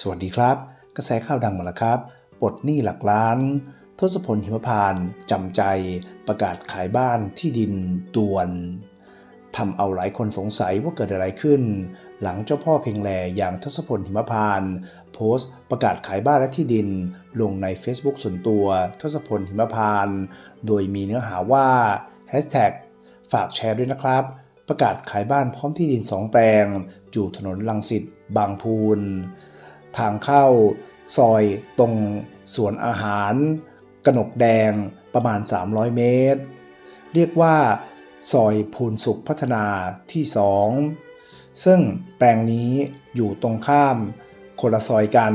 สวัสดีครับ กระแสข่าวดังมาแล้วครับปลดหนี้หลักล้าน ทศพลหิมพานต์จำใจ ประกาศขายบ้านที่ดินด่วนทำเอาหลายคนสงสัยว่าเกิดอะไรขึ้น หลังเจ้าพ่อเพลงแลอย่างทศพลหิมพานต์โพสต์ประกาศขายบ้านและที่ดิน ลงใน Facebook ส่วนตัวทศพลหิมพานต์โดยมีเนื้อหาว่าฝากแชร์ด้วยนะครับ ประกาศขายบ้านพร้อมที่ดิน 2 แปลง อยู่ถนนลังสิตบางพูน ทางเข้าซอยตรงสวนอาหารกนกแดงประมาณ 300 เมตร เรียกว่า ซอยพูนสุขพัฒนาที่ 2 ซึ่งแปลงนี้อยู่ตรงข้ามคนละซอยกัน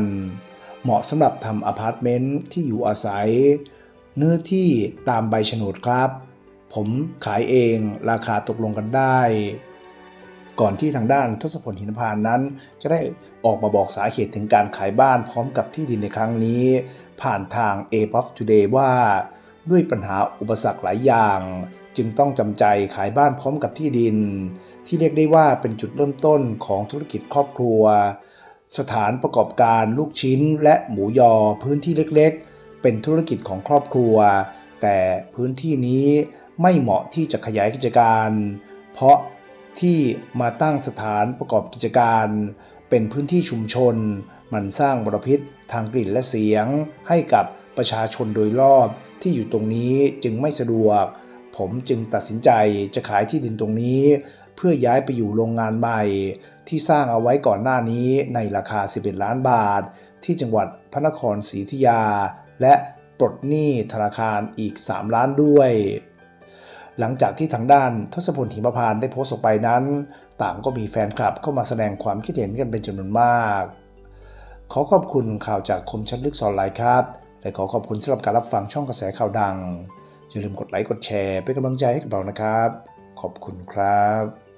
เหมาะสำหรับทำอพาร์ตเมนต์ที่อยู่อาศัย เนื้อที่ตามใบโฉนดครับ ผมขายเองราคาตกลงกันได้ ก่อนที่ทางด้านทศพลหินพานนั้น จะได้ออกมาบอกสาเหตุถึงการขายบ้านพร้อมกับที่ดินในครั้งนี้ ผ่านทาง a p o f Today ว่า ด้วยปัญหาอุปสรรคหลายอย่าง จึงต้องจำใจขายบ้านพร้อมกับที่ดิน ที่เรียกได้ว่าเป็นจุดเริ่มต้นของธุรกิจครอบครัว สถานประกอบการลูกชิ้นและหมูยอพื้นที่เล็กๆ เป็นธุรกิจของครอบครัว แต่พื้นที่นี้ไม่เหมาะที่จะขยายกิจการ เพราะ ที่มาตั้งสถานประกอบกิจการ เป็นพื้นที่ชุมชน มันสร้างมลพิษทางกลิ่นและเสียง ให้กับประชาชนโดยรอบที่อยู่ตรงนี้จึงไม่สะดวก ผมจึงตัดสินใจจะขายที่ดินตรงนี้ เพื่อย้ายไปอยู่โรงงานใหม่ ที่สร้างเอาไว้ก่อนหน้านี้ในราคา 11 ล้านบาท ที่จังหวัดพระนครศรีอยุธยา และปลดหนี้ธนาคารอีก 3 ล้านด้วย หลังจากที่ทางด้านทศพลหิมพานได้โพสต์ออกไปนั้น ต่างก็มีแฟนคลับเข้ามาแสดงความคิดเห็นกันเป็นจำนวนมาก ขอขอบคุณข่าวจากคมชัดลึกสอนไลน์ครับ และขอขอบคุณสำหรับการรับฟังช่องกระแสข่าวดัง อย่าลืมกดไลค์กดแชร์เป็นกำลังใจให้กับเรานะครับ ขอบคุณครับ